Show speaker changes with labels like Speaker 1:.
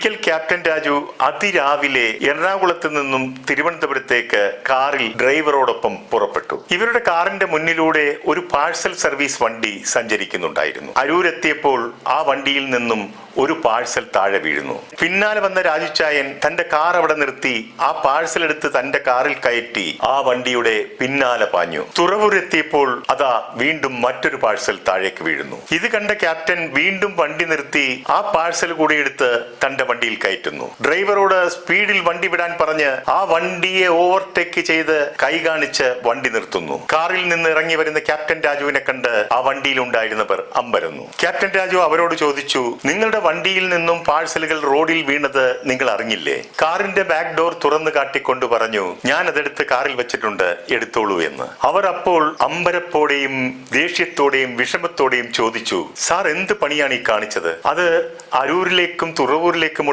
Speaker 1: ഒരിക്കൽ ക്യാപ്റ്റൻ രാജു അതിരാവിലെ എറണാകുളത്ത് നിന്നും തിരുവനന്തപുരത്തേക്ക് കാറിൽ ഡ്രൈവറോടൊപ്പം പുറപ്പെട്ടു. ഇവരുടെ കാറിന്റെ മുന്നിലൂടെ ഒരു പാഴ്സൽ സർവീസ് വണ്ടി സഞ്ചരിക്കുന്നുണ്ടായിരുന്നു. അരൂരെത്തിയപ്പോൾ ആ വണ്ടിയിൽ നിന്നും ഒരു പാഴ്സൽ താഴെ വീഴുന്നു. പിന്നാലെ വന്ന രാജുച്ചായൻ തന്റെ കാർ അവിടെ നിർത്തി ആ പാഴ്സൽ എടുത്ത് തന്റെ കാറിൽ കയറ്റി ആ വണ്ടിയുടെ പിന്നാലെ പാഞ്ഞു. തുറവൂരെത്തിയപ്പോൾ അതാ വീണ്ടും മറ്റൊരു പാഴ്സൽ താഴേക്ക് വീഴുന്നു. ഇത് കണ്ട ക്യാപ്റ്റൻ വീണ്ടും വണ്ടി നിർത്തി ആ പാഴ്സൽ കൂടി എടുത്ത് തന്റെ വണ്ടിയിൽ കയറ്റുന്നു. ഡ്രൈവറോട് സ്പീഡിൽ വണ്ടി വിടാൻ പറഞ്ഞ് ആ വണ്ടിയെ ഓവർടേക്ക് ചെയ്ത് കൈ കാണിച്ച് വണ്ടി നിർത്തുന്നു. കാറിൽ നിന്ന് ഇറങ്ങി വരുന്ന ക്യാപ്റ്റൻ രാജുവിനെ കണ്ട് ആ വണ്ടിയിൽ ഉണ്ടായിരുന്നവർ അമ്പരന്നു. ക്യാപ്റ്റൻ രാജു അവരോട് ചോദിച്ചു നിങ്ങളുടെ വണ്ടിയിൽ നിന്നും പാഴ്സലുകൾ റോഡിൽ വീണത് നിങ്ങൾ അറിഞ്ഞില്ലേ? കാറിന്റെ ബാക്ക് ഡോർ തുറന്നു കാട്ടിക്കൊണ്ട് പറഞ്ഞു ഞാൻ അതെടുത്ത് കാറിൽ വെച്ചിട്ടുണ്ട് എടുത്തോളൂ എന്ന്. അവർ അപ്പോൾ അമ്പരപ്പോടെയും ദേഷ്യത്തോടെയും വിഷമത്തോടെയും ചോദിച്ചു സാർ എന്ത് പണിയാണ് ഈ കാണിച്ചത്? അത് അരൂരിലേക്കും തുറവൂരിലേക്കും